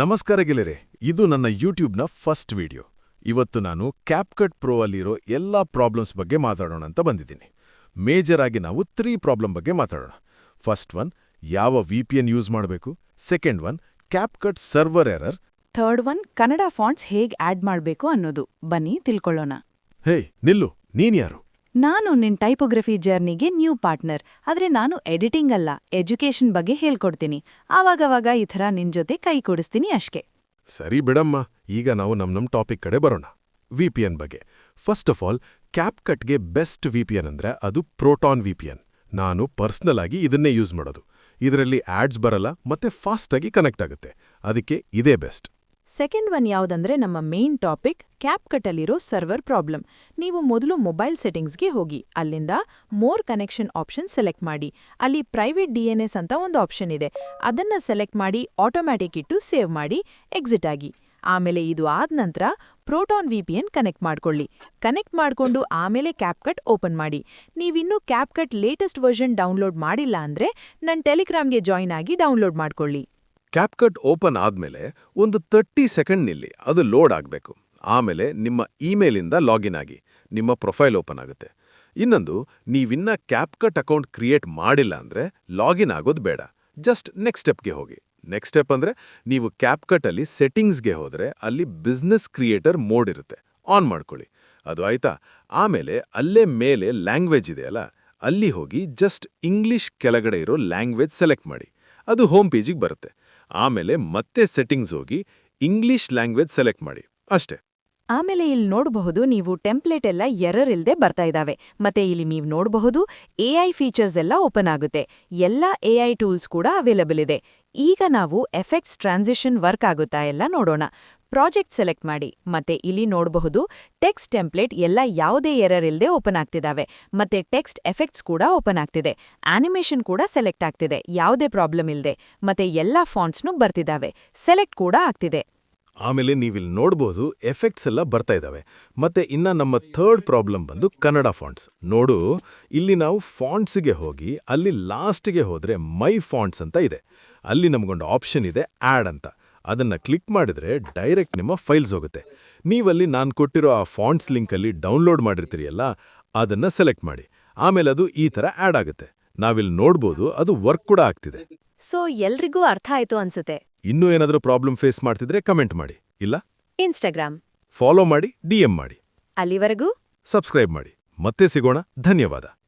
ನಮಸ್ಕಾರ ಗೆಳೆಯರೆ ಇದು ನನ್ನ ಯೂಟ್ಯೂಬ್ನ ಫಸ್ಟ್ ವಿಡಿಯೋ ಇವತ್ತು ನಾನು ಕ್ಯಾಪ್ಕಟ್ ಪ್ರೋ ಅಲ್ಲಿರೋ ಎಲ್ಲ ಪ್ರಾಬ್ಲಮ್ಸ್ ಬಗ್ಗೆ ಮಾತಾಡೋಣ ಅಂತ ಬಂದಿದ್ದೀನಿ. ಮೇಜರ್ ಆಗಿ ನಾವು ತ್ರೀ ಪ್ರಾಬ್ಲಮ್ ಬಗ್ಗೆ ಮಾತಾಡೋಣ. ಫಸ್ಟ್ ಒನ್ ಯಾವ ವಿ ಪಿ ಎನ್ ಯೂಸ್ ಮಾಡಬೇಕು? Second one CapCut server error third one Kannada fonts ಹೇಗೆ ಆಡ್ ಮಾಡಬೇಕು ಅನ್ನೋದು. ಬನ್ನಿ ತಿಳ್ಕೊಳ್ಳೋಣ. ಹೇ ನಿಲ್ಲು ನೀನ್ಯಾರು ನಾನು ನಿನ್ ಟೈಪೋಗ್ರಫಿ ಜರ್ನಿಗೆ ನ್ಯೂ ಪಾರ್ಟ್ನರ್ ಆದ್ರೆ ನಾನು ಎಡಿಟಿಂಗ್ ಅಲ್ಲ ಎಜುಕೇಷನ್ ಬಗ್ಗೆ ಹೇಳ್ಕೊಡ್ತೀನಿ. ಆವಾಗವಾಗ ಈ ಥರ ನಿನ್ ಜೊತೆ ಕೈ ಕೊಡಿಸ್ತೀನಿ ಅಷ್ಟೇ. ಸರಿ ಬಿಡಮ್ಮ, ಈಗ ನಾವು ನಮ್ ನಮ್ ಟಾಪಿಕ್ ಕಡೆ ಬರೋಣ. ವಿ ಪಿ ಎನ್ ಬಗ್ಗೆ. ಫಸ್ಟ್ ಆಫ್ ಆಲ್ ಕ್ಯಾಪ್ಕಟ್ಗೆ ಬೆಸ್ಟ್ ವಿ ಪಿ ಎನ್ ಅಂದ್ರೆ ಅದು ಪ್ರೋಟಾನ್ ವಿ ಪಿ ಎನ್ ನಾನು ಪರ್ಸ್ನಲ್ ಆಗಿ ಇದನ್ನೇ ಯೂಸ್ ಮಾಡೋದು. ಇದರಲ್ಲಿ ಆಡ್ಸ್ ಬರಲ್ಲ, ಮತ್ತೆ ಫಾಸ್ಟಾಗಿ ಕನೆಕ್ಟ್ ಆಗುತ್ತೆ. ಅದಕ್ಕೆ ಇದೇ ಬೆಸ್ಟ್ ಸೆಕೆಂಡ್ ಒನ್ ಯಾವುದಂದ್ರೆ ನಮ್ಮ ಮೇನ್ ಟಾಪಿಕ್ ಕ್ಯಾಪ್ ಕಟ್ಟಲ್ಲಿರೋ ಸರ್ವರ್ ಪ್ರಾಬ್ಲಮ್ ನೀವು ಮೊದಲು ಮೊಬೈಲ್ ಸೆಟ್ಟಿಂಗ್ಸ್ಗೆ ಹೋಗಿ, ಅಲ್ಲಿಂದ ಮೋರ್ ಕನೆಕ್ಷನ್ ಆಪ್ಷನ್ ಸೆಲೆಕ್ಟ್ ಮಾಡಿ. ಅಲ್ಲಿ ಪ್ರೈವೇಟ್ ಡಿಎನ್ಎಸ್ ಅಂತ ಒಂದು ಆಪ್ಷನ್ ಇದೆ. ಅದನ್ನ ಸೆಲೆಕ್ಟ್ ಮಾಡಿ ಆಟೋಮ್ಯಾಟಿಕ್ ಇಟ್ಟು ಸೇವ್ ಮಾಡಿ ಎಕ್ಸಿಟ್ ಆಗಿ. ಆಮೇಲೆ ಇದು ಆದ ನಂತರ ಪ್ರೋಟಾನ್ ವಿಪಿಎನ್ ಕನೆಕ್ಟ್ ಮಾಡ್ಕೊಳ್ಳಿ. ಕನೆಕ್ಟ್ ಮಾಡ್ಕೊಂಡು ಆಮೇಲೆ ಕ್ಯಾಪ್ಕಟ್ ಓಪನ್ ಮಾಡಿ. ನೀವಿನ್ನೂ ಕ್ಯಾಪ್ಕಟ್ ಲೇಟೆಸ್ಟ್ ವರ್ಷನ್ ಡೌನ್ಲೋಡ್ ಮಾಡಿಲ್ಲ ಅಂದ್ರೆ ನನ್ನ ಟೆಲಿಗ್ರಾಮ್ಗೆ ಜಾಯ್ನ್ ಆಗಿ ಡೌನ್ಲೋಡ್ ಮಾಡ್ಕೊಳ್ಳಿ. ಕ್ಯಾಪ್ಕಟ್ ಓಪನ್ ಆದಮೇಲೆ ಒಂದು ತರ್ಟಿ ಸೆಕೆಂಡ್ ನಿಲ್ಲಿ, ಅದು ಲೋಡ್ ಆಗಬೇಕು. ಆಮೇಲೆ ನಿಮ್ಮ ಇಮೇಲಿಂದ ಲಾಗಿನ್ ಆಗಿ, ನಿಮ್ಮ ಪ್ರೊಫೈಲ್ ಓಪನ್ ಆಗುತ್ತೆ. ಇನ್ನೊಂದು, ನೀವಿನ್ನ ಕ್ಯಾಪ್ಕಟ್ ಅಕೌಂಟ್ ಕ್ರಿಯೇಟ್ ಮಾಡಿಲ್ಲ ಅಂದ್ರೆ ಲಾಗಿನ್ ಆಗೋದು ಬೇಡ. ಜಸ್ಟ್ ನೆಕ್ಸ್ಟ್ ಸ್ಟೆಪ್ಗೆ ಹೋಗಿ. ನೆಕ್ಸ್ಟ್ ಸ್ಟೆಪ್ ಅಂದ್ರೆ ನೀವು ಕ್ಯಾಪ್ಕಟ್ ಅಲ್ಲಿ ಸೆಟ್ಟಿಂಗ್ಸ್ಗೆ ಹೋದರೆ ಅಲ್ಲಿ ಬಿಸ್ನೆಸ್ ಕ್ರಿಯೇಟರ್ ಮೋಡ್ ಇರುತ್ತೆ. ಆನ್ ಮಾಡ್ಕೊಳ್ಳಿ. ಅದು ಆಯ್ತಾ? ಆಮೇಲೆ ಅಲ್ಲೇ ಮೇಲೆ ಲ್ಯಾಂಗ್ವೇಜ್ ಇದೆಯಲ್ಲ ಅಲ್ಲಿ? ಹೋಗಿ ಜಸ್ಟ್ ಇಂಗ್ಲಿಷ್ ಕೆಳಗಡೆ ಇರೋ ಲ್ಯಾಂಗ್ವೇಜ್ ಸೆಲೆಕ್ಟ್ ಮಾಡಿ. ಅದು ಹೋಮ್ ಪೇಜಿಗೆ ಬರುತ್ತೆ. ಆಮೇಲೆ ಮತ್ತೆ ಸೆಟ್ಟಿಂಗ್ಸ್ ಹೋಗಿ ಇಂಗ್ಲಿಷ್ ಲ್ಯಾಂಗ್ವೇಜ್ ಸೆಲೆಕ್ಟ್ ಮಾಡಿ. ಅಷ್ಟೇ. ಆಮೇಲೆ ಇಲ್ಲಿ ನೋಡಬಹುದು ನೀವು ಟೆಂಪ್ಲೇಟ್ ಎಲ್ಲ ಎರರ್ ಇಲ್ಲದೆ ಬರ್ತಾ ಇದಾವೆ. ಮತ್ತೆ ಇಲ್ಲಿ ನೀವು ನೋಡಬಹುದು ಐ ಫೀಚರ್ಸ್ ಎಲ್ಲ ಓಪನ್ ಆಗುತ್ತೆ. ಎಲ್ಲ ಐ ಟೂಲ್ಸ್ ಕೂಡ ಅವೈಲಬಲ್ ಇದೆ. ಈಗ ನಾವು ಎಫೆಕ್ಟ್ಸ್ ಟ್ರಾನ್ಸಿಷನ್ ವರ್ಕ್ ಆಗುತ್ತಾ ಎಲ್ಲ ನೋಡೋಣ. ಪ್ರಾಜೆಕ್ಟ್ ಸೆಲೆಕ್ಟ್ ಮಾಡಿ. ಮತ್ತೆ ಇಲ್ಲಿ ನೋಡಬಹುದು ಟೆಕ್ಸ್ಟ್ ಟೆಂಪ್ಲೇಟ್ ಎಲ್ಲ ಯಾವುದೇ ಎರರ್ ಇಲ್ಲದೆ ಓಪನ್ ಆಗ್ತಿದಾವೆ. ಮತ್ತೆ ಟೆಕ್ಸ್ಟ್ ಎಫೆಕ್ಟ್ಸ್ ಕೂಡ ಓಪನ್ ಆಗ್ತಿದೆ. ಆನಿಮೇಷನ್ ಕೂಡ ಸೆಲೆಕ್ಟ್ ಆಗ್ತಿದೆ. ಯಾವುದೇ ಪ್ರಾಬ್ಲಮ್ ಇಲ್ಲದೆ ಮತ್ತೆ ಎಲ್ಲ ಫಾಂಟ್ಸ್ನು ಬರ್ತಿದಾವೆ. ಸೆಲೆಕ್ಟ್ ಕೂಡ ಆಗ್ತಿದೆ. ಆಮೇಲೆ ನೀವಿಲ್ಲಿ ನೋಡ್ಬೋದು ಎಫೆಕ್ಟ್ಸ್ ಎಲ್ಲ ಬರ್ತಾ ಇದ್ದಾವೆ ಮತ್ತೆ ಇನ್ನ ನಮ್ಮ ಥರ್ಡ್ ಪ್ರಾಬ್ಲಮ್ ಬಂದು ಕನ್ನಡ ಫಾಂಟ್ಸ್. ನೋಡು, ಇಲ್ಲಿ ನಾವು ಫಾಂಟ್ಸ್ಗೆ ಹೋಗಿ, ಅಲ್ಲಿ ಲಾಸ್ಟ್ಗೆ ಹೋದ್ರೆ ಮೈ ಫಾಂಟ್ಸ್ ಅಂತ ಇದೆ. ಅಲ್ಲಿ ನಮಗೊಂದು ಆಪ್ಷನ್ ಇದೆ ಆಡ್ ಅಂತ. ಅದನ್ನ ಕ್ಲಿಕ್ ಮಾಡಿದ್ರೆ ಡೈರೆಕ್ಟ್ ನಿಮ್ಮ ಫೈಲ್ಸ್ ಹೋಗುತ್ತೆ. ನೀವಲ್ಲಿ ನಾನು ಕೊಟ್ಟಿರೋ ಆ ಫಾಂಟ್ಸ್ ಲಿಂಕಲ್ಲಿ ಡೌನ್ಲೋಡ್ ಮಾಡಿರ್ತೀರಿಯಲ್ಲ ಅದನ್ನ ಸೆಲೆಕ್ಟ್ ಮಾಡಿ. ಆಮೇಲೆ ಅದು ಈ ಥರ ಆ್ಯಡ್ ಆಗುತ್ತೆ. ನಾವಿಲ್ಲಿ ನೋಡ್ಬೋದು ಅದು ವರ್ಕ್ ಕೂಡ ಆಗ್ತಿದೆ. ಸೊ ಎಲ್ರಿಗೂ ಅರ್ಥ ಆಯ್ತು ಅನ್ಸುತ್ತೆ. ಇನ್ನೂ ಏನಾದರೂ ಪ್ರಾಬ್ಲಮ್ ಫೇಸ್ ಮಾಡ್ತಿದ್ರೆ ಕಮೆಂಟ್ ಮಾಡಿ ಇಲ್ಲ? ಇನ್ಸ್ಟಾಗ್ರಾಮ್. ಫಾಲೋ ಮಾಡಿ ಡಿ ಎಂ ಮಾಡಿ. ಅಲ್ಲಿವರೆಗೂ? ಸಬ್ಸ್ಕ್ರೈಬ್ ಮಾಡಿ. ಮತ್ತೆ ಸಿಗೋಣ. ಧನ್ಯವಾದ.